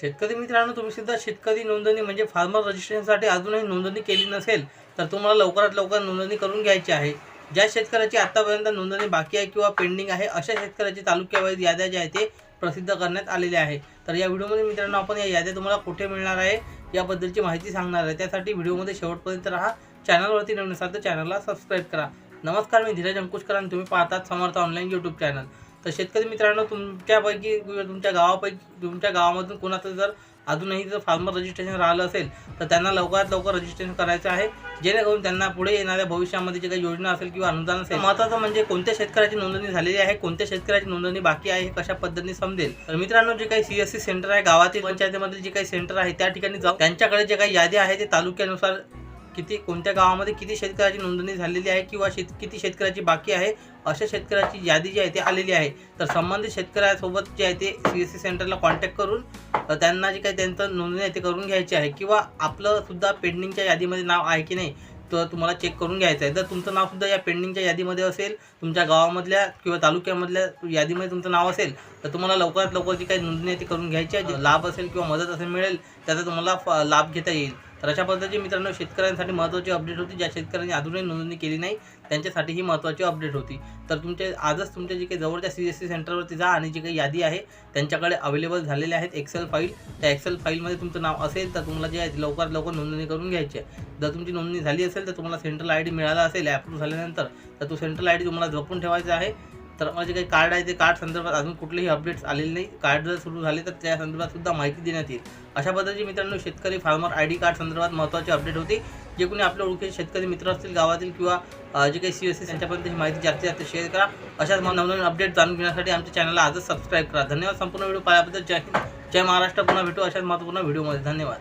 शेतकरी मित्रांनो तुम्ही सुद्धा शेतकरी नोंदणी म्हणजे फार्मर रजिस्ट्रेशनसाठी अजूनही नोंदणी केली नसेल तर तुम्हाला लवकरात लवकर नोंदणी करून घ्यायची आहे. ज्या शेतकऱ्याची आत्तापर्यंत नोंदणी बाकी आहे किंवा पेंडिंग आहे अशा शेतकऱ्याची तालुक्यावाईज याद्या ज्या आहेत ते प्रसिद्ध करण्यात आलेल्या आहे. तर या व्हिडिओमध्ये मित्रांनो आपण या याद्या तुम्हाला कुठे मिळणार आहे याबद्दलची माहिती सांगणार आहे. त्यासाठी व्हिडिओमध्ये शेवटपर्यंत राहा चॅनलवरती नवीन असाल तर चॅनलला सबस्क्राईब करा. नमस्कार मी धीरज अंकुशकर आणि तुम्ही पाहतात समर्थ ऑनलाईन यूट्यूब चॅनल तर शेतकरी मित्रांनो तुमच्यापैकी तुमच्या गावापैकी तुमच्या गावामधून कोणाचं जर अजूनही जर फार्मर रजिस्ट्रेशन राहिलं असेल तर त्यांना लवकरात लवकर रजिस्ट्रेशन करायचं आहे. जेणेकरून त्यांना पुढे येणाऱ्या भविष्यामध्ये जे काही योजना असेल किंवा अनुदान असेल महत्त्वाचं म्हणजे कोणत्या शेतकऱ्याची नोंदणी झालेली आहे कोणत्या शेतकऱ्याची नोंदणी बाकी आहे हे कशा पद्धतीने समजेल. तर मित्रांनो जे काही सी एस सी सेंटर आहे गावातील पंचायतीमध्ये जे काही सेंटर आहे त्या ठिकाणी जाऊन त्यांच्याकडे जे काही यादी आहे ते तालुक्यानुसार किती कोणत्या गावामध्ये किती शेतकऱ्याची नोंदणी झालेली आहे किंवा शेत किती शेतकऱ्याची बाकी आहे अशा शेतकऱ्याची यादी जी आहे ती आलेली आहे. तर संबंधित शेतकऱ्यासोबत जे आहे ते सी एस सी सेंटरला कॉन्टॅक्ट करून त्यांना जे काही त्यांचं नोंदणी आहे ते करून घ्यायची आहे किंवा आपलं सुद्धा पेंडिंगच्या यादीमध्ये नाव आहे की नाही तर तुम्हाला चेक करून घ्यायचं आहे. जर तुमचं नावसुद्धा या पेंडिंगच्या यादीमध्ये असेल तुमच्या गावामधल्या किंवा तालुक्यामधल्या यादीमध्ये तुमचं नाव असेल तर तुम्हाला लवकरात लवकर जी काही नोंदणी आहे ती करून घ्यायची आहे. लाभ असेल किंवा मदत असेल मिळेल त्याचा तुम्हाला फ- लाभ घेता येईल. तर अशा पद्धतीचे मित्रांनो शेतकऱ्यांसाठी महत्त्वाची अपडेट होती. ज्या शेतकऱ्यांनी अजूनही नोंदणी केली नाही त्यांच्यासाठी ही महत्त्वाची अपडेट होती. तर तुमचे आजच तुमच्या जे काही जवळच्या सी एस सी सेंटरवरती जा आणि जी काही यादी आहे त्यांच्याकडे अवेलेबल झालेले आहेत एक्सेल फाईल त्या एक्सेल फाईलमध्ये तुमचं नाव असेल तर तुम्हाला जे आहे लवकरात लवकर नोंदणी करून घ्यायची आहे. जर तुमची नोंदणी झाली असेल तर तुम्हाला सेंट्रल आय डी मिळाला असेल अप्रूव्ह झाल्यानंतर तर तो सेंट्रल आय डी तुम्हाला जपून ठेवायचा आहे. तर माझे काही कार्ड आहे ते कार्ड संदर्भात अजून कुठलेही अपडेट्स आलेले नाही. कार्ड जर सुरू झाले तर त्या संदर्भात सुद्धा माहिती देण्यात येईल. अशा पद्धतीचे मित्रांनो शेतकरी फार्मर आय डी कार्ड संदर्भात महत्त्वाचे अपडेट होते. जे कोणी आपल्या ओळखीचे शेतकरी मित्र असतील गावातील किंवा जे काही सी एस एस त्यांच्यापर्यंत ही माहिती जास्तीत जास्त शेअर करा. अशाच मग नवनवीन अपडेट जाणून घेण्यासाठी आमच्या चॅनलला आजच सबस्क्राईब करा. धन्यवाद संपूर्ण व्हिडिओ पाहिल्याबद्दल. जय हिंद. जय महाराष्ट्र. पुन्हा भेटू अशाच महत्त्वपूर्ण व्हिडिओमध्ये धन्यवाद.